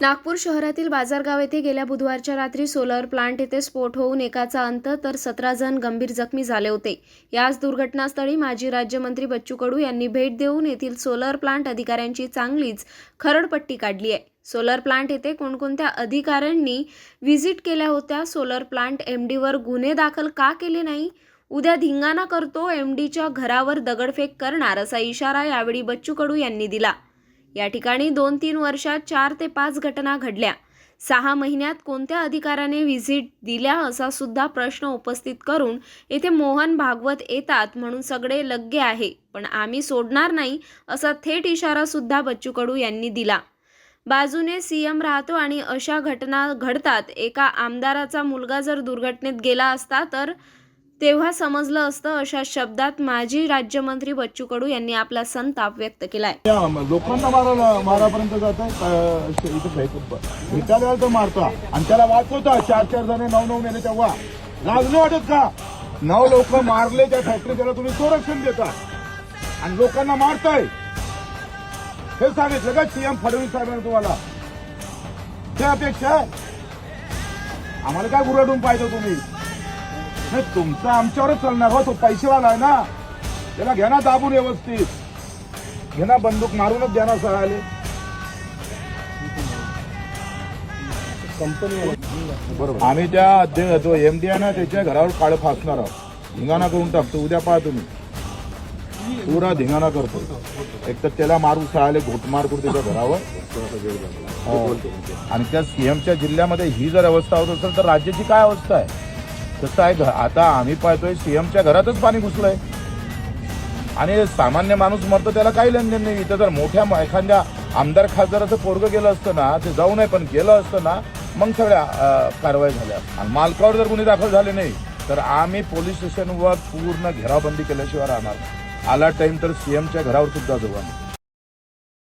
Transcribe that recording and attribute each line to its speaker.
Speaker 1: नागपूर शहरातील बाजारगाव येथे गेल्या बुधवारच्या रात्री सोलर प्लांट येथे स्फोट होऊन एकाचा अंत तर सतरा जण गंभीर जखमी झाले होते. याच दुर्घटनास्थळी माजी राज्यमंत्री बच्चू कडू यांनी भेट देऊन येथील सोलर प्लांट अधिकाऱ्यांची चांगलीच खरडपट्टी काढली आहे. सोलर प्लांट येथे कोणकोणत्या अधिकाऱ्यांनी व्हिजिट केल्या होत्या? सोलर प्लांट एम डीवर गुन्हे दाखल का केले नाही? उद्या धिंगाणा करतो एम डीच्या घरावर दगडफेक करणार असा इशारा यावेळी बच्चू कडू यांनी दिला. या ठिकाणी दोन तीन वर्षात चार ते पाच घटना घडल्या. सहा महिन्यात कोणत्या अधिकाऱ्याने व्हिजिट दिल्या असा सुद्धा प्रश्न उपस्थित करून येथे मोहन भागवत येतात म्हणून सगळे लग्गे आहे. पण आम्ही सोडणार नाही असा थेट इशारा सुद्धा बच्चू कडू यांनी दिला. बाजूने सीएम राहतो आणि अशा घटना घडतात. एका आमदाराचा मुलगा जर दुर्घटनेत गेला असता तर तेव्हा समजलं असतं अशा शब्दात माजी राज्यमंत्री बच्चू कडू यांनी आपला संताप व्यक्त केलाय.
Speaker 2: लोकांना मारायला मारापर्यंत जात आहे इथं मारता. आणि त्याला वाचवता चार चार जण नऊ नऊ महिने तेव्हा. लाज नाही वाटत का? नऊ लोक मारले त्या फॅक्टरी त्याला तुम्ही संरक्षण देता. आणि लोकांना मारताय. हे सांगितलं का सीएम फडणवीस साहेबांनी तुम्हाला. ते अपेक्षा आम्हाला काय गुरडून पाहिजे तुम्ही? नाही तुमचं आमच्यावरच चालणार हो तो पैसेवाला आहे ना. त्याला घ्या ना दाबून व्यवस्थित. घे ना बंदूक मारूनच द्या ना सगळ्याले बरोबर. आम्ही त्या अध्यक्ष तो एमडी आहे ना त्याच्या घरावर काळं फासणार आहोत. धिंगाणा करून टाकतो. उद्या पहा तुम्ही. पुरा धिंगाणा करतो. एक तर त्याला मारू सळाले घोटमार करू त्याच्या घरावर. हो. आणि त्या सीएमच्या जिल्ह्यामध्ये ही जर अवस्था होत असेल तर राज्याची काय अवस्था आहे? तसं आहे घ- आता आम्ही पाहतोय सीएमच्या घरातच पाणी घुसलंय. आणि सामान्य माणूस मरतो त्याला काही लेनदेन नाही. इथं जर मोठ्या म- एखाद्या आमदार खासदाराचं पोरग गेलं असतं ना ते जाऊ नये पण गेलं असतं ना मग सगळ्या कारवाई झाल्या. आणि मालकावर जर गुन्हे दाखल झाले नाही तर आम्ही पोलीस स्टेशनवर पूर्ण घेराबंदी केल्याशिवाय राहणार आला टाइम तर सीएमच्या घरावर सुद्धा जाऊ आम्ही.